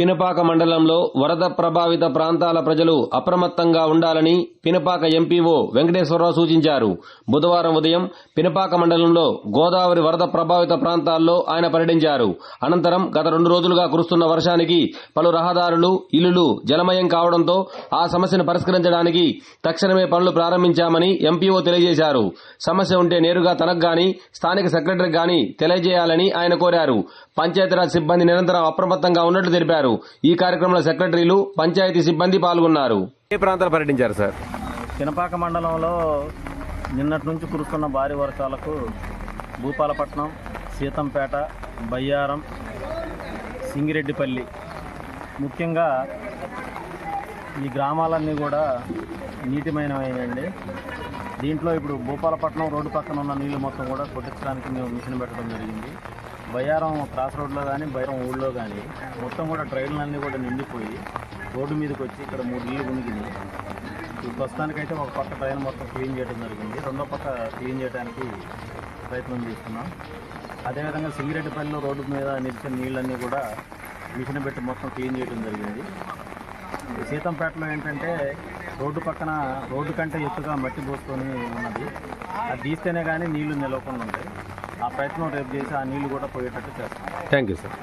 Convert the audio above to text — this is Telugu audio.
పినపాక మండలంలో వరద ప్రభావిత ప్రాంతాల ప్రజలు అప్రమత్తంగా ఉండాలని పినపాక ఎంపీఓ వెంకటేశ్వరరావు సూచించారు. బుధవారం ఉదయం పినపాక మండలంలో గోదావరి వరద ప్రభావిత ప్రాంతాల్లో ఆయన పర్యటించారు. అనంతరం గత రెండు రోజులుగా కురుస్తున్న వర్షానికి పలు రహదారులు ఇల్లులు జలమయం కావడంతో ఆ సమస్యను పరిష్కరించడానికి తక్షణమే పనులు ప్రారంభించామని ఎంపీఓ తెలియజేశారు. సమస్య ఉంటే నేరుగా తనకు గాని స్థానిక సెక్రటరీకి గాని తెలియజేయాలని ఆయన కోరారు. పంచాయతీరాజ్ సిబ్బంది నిరంతరం అప్రమత్తంగా ఉన్నట్లు తెలిపారు. ఈ కార్యక్రమంలో సెక్రటరీలు పంచాయతీ సిబ్బంది పాల్గొన్నారు. ఏ ప్రాంతాలు పర్యటించారు సార్? పినపాక మండలంలో నిన్నటి నుంచి కురుస్తున్న భారీ వర్షాలకు భూపాలపట్నం సీతంపేట బయ్యారం సింగిరెడ్డిపల్లి ముఖ్యంగా ఈ గ్రామాలన్నీ కూడా నీటిమయమైనండి దీంట్లో ఇప్పుడు భూపాలపట్నం రోడ్డు పక్కన ఉన్న నీళ్ళు మొత్తం కూడా కొట్టించడానికి మేము మిషన్ పెట్టడం జరిగింది. బయ్యారం క్రాస్ రోడ్లో కానీ బయ్యారం ఊళ్ళో కానీ మొత్తం కూడా ట్రైన్లన్నీ కూడా నిండిపోయి రోడ్డు మీదకి వచ్చి ఇక్కడ మూడు నీళ్ళు మునిగినాయి. ఈ ప్రస్తుతానికైతే ఒక పక్క ట్రైన్ మొత్తం క్లీన్ చేయడం జరిగింది. రెండో పక్క క్లీన్ చేయడానికి ప్రయత్నం చేస్తున్నాం. అదేవిధంగా సింగిరెడ్డిపల్లిలో రోడ్డు మీద నిలిచిన నీళ్ళన్నీ కూడా మిషన్ పెట్టి మొత్తం క్లీన్ చేయడం జరిగింది. సీతంపేటలో ఏంటంటే రోడ్డు పక్కన రోడ్డు కంటే ఎత్తుగా మట్టి పోసుకొని ఉన్నది. అది తీస్తేనే కానీ నీళ్ళు నిలవకుండా ఉంటాయి. ఆ ప్రయత్నం రేపు చేసి ఆ నీళ్ళు కూడా పోయేటట్టు చేస్తాం. Thank you sir